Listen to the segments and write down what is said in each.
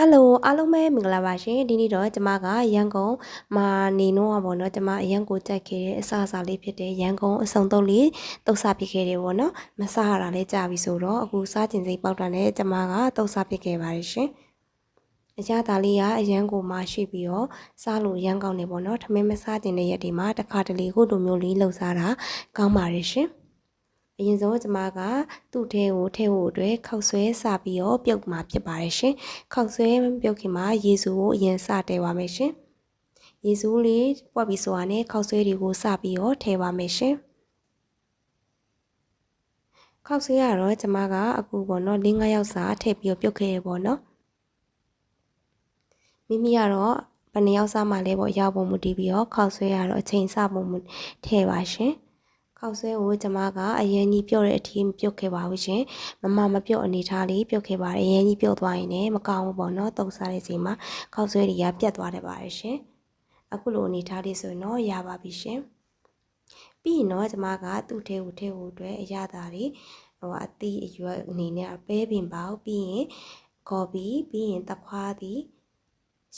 ဟယ်လိုအားလုံးပဲမင်္ဂလာပါရှင်ဒီနေ့တော့ကျမကရန်ကုန်မှာနေတော့ပါတော့ကျမအရန်ကိုကြိုက်ခဲ့တဲ့အစားအစာလေးဖြစ်တဲ့ရန်ကုန်အစုံတုပ်လေးတုတ်စားဖြစ်ခဲ့တယ်ပေါ့နော်မစားရတာလည်းကြာပြီဆိုတော့အခုစားကျင်စိတ်ပေါက်တာနဲ့ကျမကတုတ်စားဖြစ်ခဲ့ပါတယ်ရှင်အကြသားလေးကအရန်ကိုမှရှိပြီးတော့စားလို့ရန်ကောင်းနေပေါ့နော်ထမင်းမစားကျင်တဲ့ရက်ဒီမှာတစ်ခါတလေခုလိုမျိုးလေးလှုပ်စားတာကောင်းပါတယ်ရှင် အရင်ဆုံးကျမကသူ့ထဲကိုထဲဖို့အတွက်ခောက်ဆွဲစပြီးတော့ပြုတ်มาဖြစ်ပါတယ်ရှင်။ခောက်ဆွဲပြုတ်ခင်မှာရေစုကိုအရင်စတဲပါမယ်ရှင်။ရေစုလေးပွက်ပြီးဆိုတာနဲ့ခောက်ဆွဲတွေကိုစပြီးတော့ထဲပါမယ်ရှင်။ခောက်ဆွဲရတော့ကျမကအခုပေါ့နော်၄-၅ယောက်စာထည့်ပြီးတော့ပြုတ်ခဲ့ရပေါ့နော်။မိမိကတော့ဘယ်နှယောက်စားမှလဲပေါ့ရောက်ပုံမူတည်ပြီးတော့ခောက်ဆွဲရတော့အချိန်စပုံမူထည့်ပါရှင်။ ခောက်ဆွဲကိုကျမကအရင်ကြီးပြုတ်တဲ့အထိပြုတ်ခဲ့ပါဘူးရှင်မမမပြုတ်အနေထားလေးပြုတ်ခဲ့ပါတယ်အရင်ကြီးပြုတ်သွားရင်လည်းမကောင်းဘူးပေါ့နော်တုံစားတဲ့ချိန်မှာခောက်ဆွဲတွေကပြတ်သွားတယ်ပါတယ်ရှင်အခုလိုအနေထားလေးဆိုရင်တော့ရပါပြီရှင်ပြီးရင်တော့ကျမကသူ့ထဲကိုထဲကိုအတွက်အရသာတွေဟိုအသီးအရွက်အနေနဲ့ပဲပင်ပေါက်ပြီးရင်ကော်ပီပြီးရင်တခွားသည်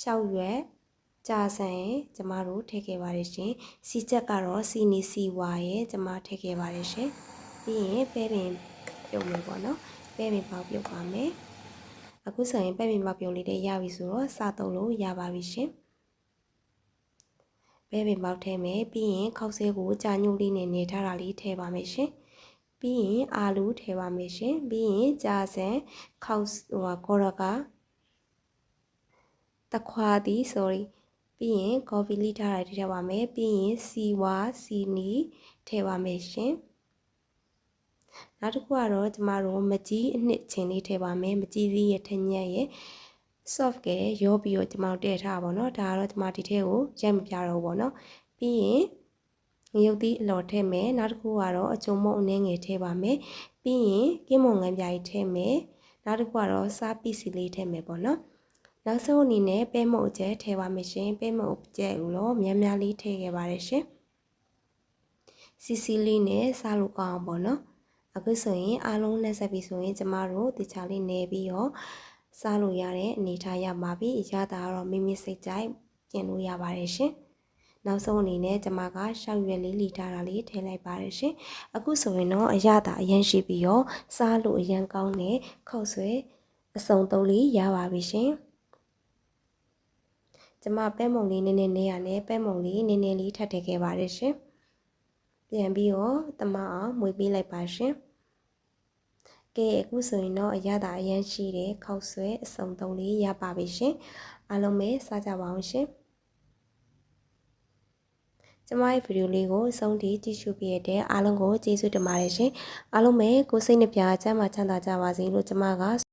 ရှောက်ရွက် ကြာဆန်ရဲ့ကျမတို့ထည့်ခဲ့ပါတယ်ရှင်စီချက်ကတော့စီနီစီဝါရဲ့ကျမထည့်ခဲ့ပါတယ်ရှင်ပြီးရင်ပဲပင်ပြုတ်မယ်ပေါ့နော်ပဲပင်ပေါက်ပြုတ်ပါမယ်အခုဆိုရင်ပဲပင်ပေါက်ပြုတ်လေးတွေရပြီဆိုတော့စားသုံးလို့ရပါပြီရှင်ပဲပင်ပေါက်ထဲမယ်ပြီးရင်ခောက်ဆဲကိုကြာညှို့လေးနဲ့နေထားတာလေးထည့်ပါမယ်ရှင်ပြီးရင်အာလူထည့်ပါမယ်ရှင်ပြီးရင်ကြာဆန်ခောက်ဟိုကောရကတခွာသည် sorry ပြီးရင် coffee လိထားတာထည့်ပါမယ်ပြီးရင်စီဝါစီနီထည့်ပါမယ်ရှင်နောက်တစ်ခုကတော့ကျမတို့မကြီးအနှစ်ချင်းလေးထည့်ပါမယ်မကြီးသီးရဲ့ထညက်ရဲ့ soft ကရောပြီးတော့ကျမတို့တည့်ထားပါတော့ဒါကတော့ကျမဒီထဲကိုရိုက်မပြတော့ဘူးပေါ့နော်ပြီးရင်ငရုတ်သီးအလော်ထည့်မယ်နောက်တစ်ခုကတော့အကျုံမုံအနှဲငယ်ထည့်ပါမယ်ပြီးရင်ကင်းမုံငန်းပြားကြီးထည့်မယ်နောက်တစ်ခုကတော့စားပီစီလေးထည့်မယ်ပေါ့နော် နောက်ဆုံးအနေနဲ့ပဲမုတ်အကျဲထည့်ပါမယ်ရှင်ပဲမုတ်အကျဲကိုတော့များများလေးထည့်ခဲ့ပါတယ်ရှင်စီစီလေးနဲ့စားလို့ကောင်းအောင်ပေါ့နော်အခုဆိုရင်အားလုံးနဲ့ဆက်ပြီးဆိုရင်ကျမတို့တခြားလေးနေပြီးတော့စားလို့ရတဲ့အနေထားရပါပြီအရသာကတော့မိမိစိတ်ကြိုက်ပြင်လို့ရပါတယ်ရှင်နောက်ဆုံးအနေနဲ့ကျမကရှောက်ရွက်လေးလီထားတာလေးထည့်လိုက်ပါတယ်ရှင်အခုဆိုရင်တော့အရသာအရင်ရှိပြီးတော့စားလို့အရင်ကောင်းတဲ့ခောက်ဆွဲအစုံသုံးလေးရပါပြီရှင် ကျမပဲမုံလေးနည်းနည်းနေရနဲ့ပဲမုံလေးနည်းနည်းလေးထပ်ထည့်ခဲ့ပါတယ်ရှင်ပြန်ပြီးတော့တမအောင်မွေပေးလိုက်ပါရှင်ကဲအခုဆိုရင်တော့အရသာအရန်ရှိတဲ့ခောက်ဆွဲအစုံသုံးလေးရပါပြီရှင်အားလုံးပဲစားကြပါအောင်ရှင်ကျမရဲ့ဗီဒီယိုလေးကိုအဆုံးထိကြည့်ရှုပြရတဲ့အားလုံးကိုကျေးဇူးတင်ပါတယ်ရှင်အားလုံးပဲကိုစိတ်နှပြချမ်းသာချမ်းသာကြပါစေလို့ကျမက